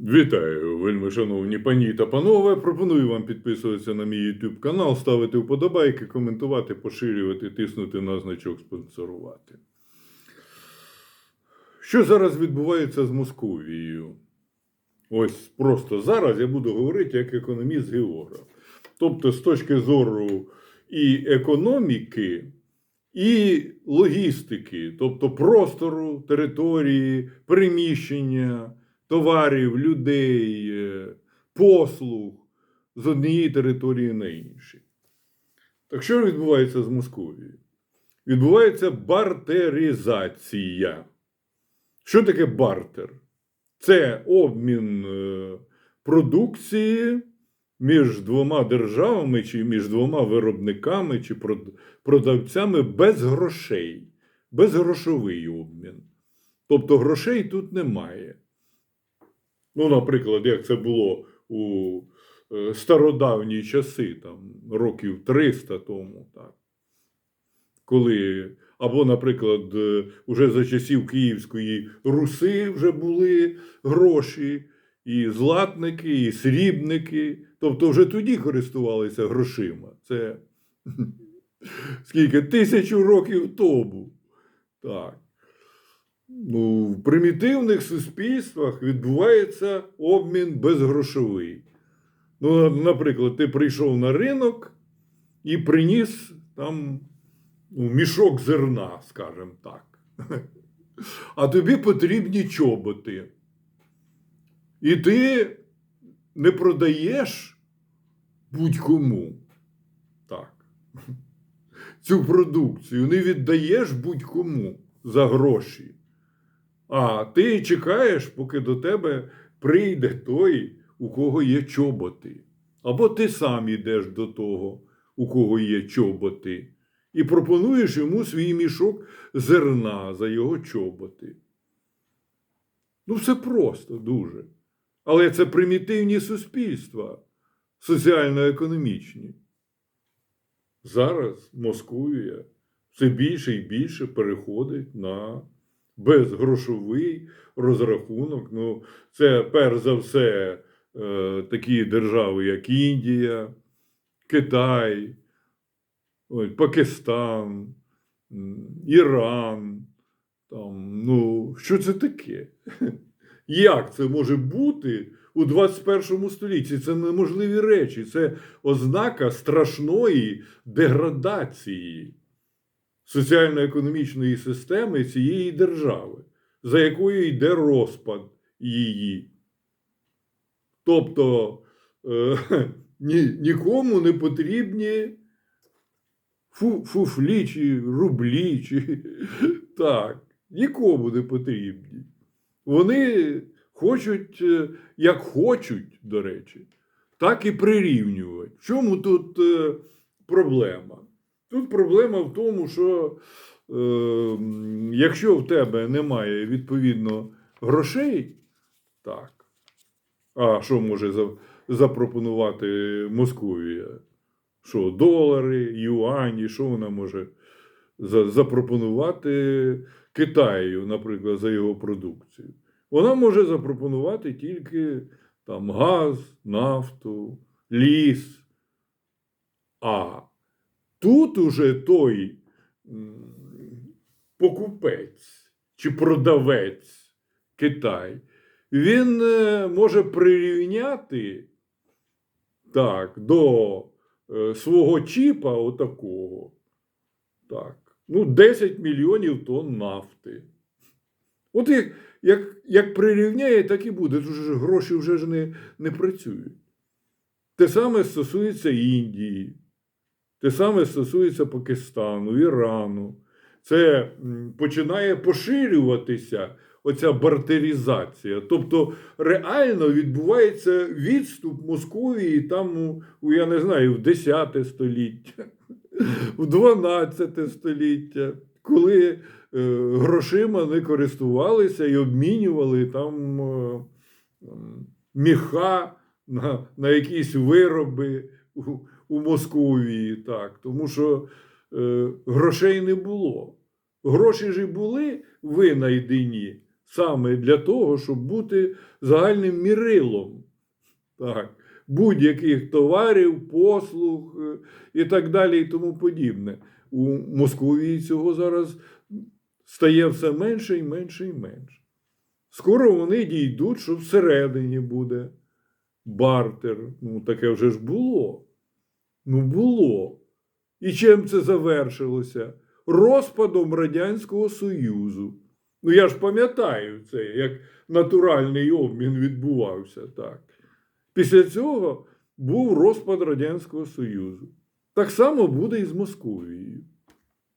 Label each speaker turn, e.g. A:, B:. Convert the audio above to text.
A: Вітаю, вельми шановні пані та панове. Пропоную вам підписуватися на мій YouTube канал, ставити вподобайки, коментувати, поширювати, тиснути на значок спонсорувати. Що зараз відбувається з Московією? Ось просто зараз я буду говорити як економіст-географ. Тобто, з точки зору і економіки, і логістики, тобто простору, території, приміщення, товарів, людей, е, послуг з однієї території на інші. Так що відбувається з Московією? Відбувається бартеризація. Що таке бартер? Це обмін е, продукції між двома державами, чи між двома виробниками, чи продавцями без грошей, безгрошовий обмін. Тобто грошей тут немає. Ну, наприклад, як це було у е, стародавні часи, там, років 300 тому, так. Коли, або, наприклад, е, уже за часів Київської Руси вже були гроші, і златники, і срібники. Тобто вже тоді користувалися грошима. Це скільки? Тисячу років тому. Так. Ну, в примітивних суспільствах відбувається обмін безгрошовий. Ну, наприклад, ти прийшов на ринок і приніс там ну, мішок зерна, скажімо так. А тобі потрібні чоботи. І ти не продаєш будь-кому. Так. Цю продукцію не віддаєш будь-кому за гроші. А ти чекаєш, поки до тебе прийде той, у кого є чоботи. Або ти сам йдеш до того, у кого є чоботи, і пропонуєш йому свій мішок зерна за його чоботи. Ну, все просто дуже. Але це примітивні суспільства, соціально-економічні. Зараз Московія все більше і більше переходить на безгрошовий розрахунок. Ну, це перш за все е, такі держави, як Індія, Китай, Пакистан, Іран. Там, ну, що це таке? Як це може бути у 21 столітті? Це неможливі речі. Це ознака страшної деградації соціально-економічної системи цієї держави, за якою йде розпад її. Тобто е, ні, нікому не потрібні фу, фуфлі чи рублі, чи так, нікому не потрібні. Вони хочуть, е, як хочуть, до речі, так і прирівнювати. Чому тут е, проблема? Тут проблема в тому, що е, якщо в тебе немає відповідно грошей, так, а що може запропонувати Московія? Що, долари, юані, що вона може запропонувати Китаю, наприклад, за його продукцію? Вона може запропонувати тільки там газ, нафту, ліс. А тут уже той покупець чи продавець Китай, він е, може прирівняти так, до е, свого чіпа отакого. Так, ну, 10 мільйонів тонн нафти. От як, як, як прирівняє, так і буде. Же гроші вже ж не, не працюють. Те саме стосується Індії. Те саме стосується Пакистану, Ірану. Це починає поширюватися оця бартерізація. Тобто реально відбувається відступ Московії там, у, я не знаю, в 10 століття, в 12 століття, коли е, грошима не користувалися і обмінювали там е, міха на, на якісь вироби у, Московії. Так, тому що е, грошей не було. Гроші ж і були винайдені саме для того, щоб бути загальним мірилом так, будь-яких товарів, послуг е, і так далі, і тому подібне. У Московії цього зараз стає все менше і менше і менше. Скоро вони дійдуть, що всередині буде бартер. Ну, таке вже ж було. Ну, було. І чим це завершилося? Розпадом Радянського Союзу. Ну, я ж пам'ятаю це, як натуральний обмін відбувався. так. Після цього був розпад Радянського Союзу. Так само буде і з Московією.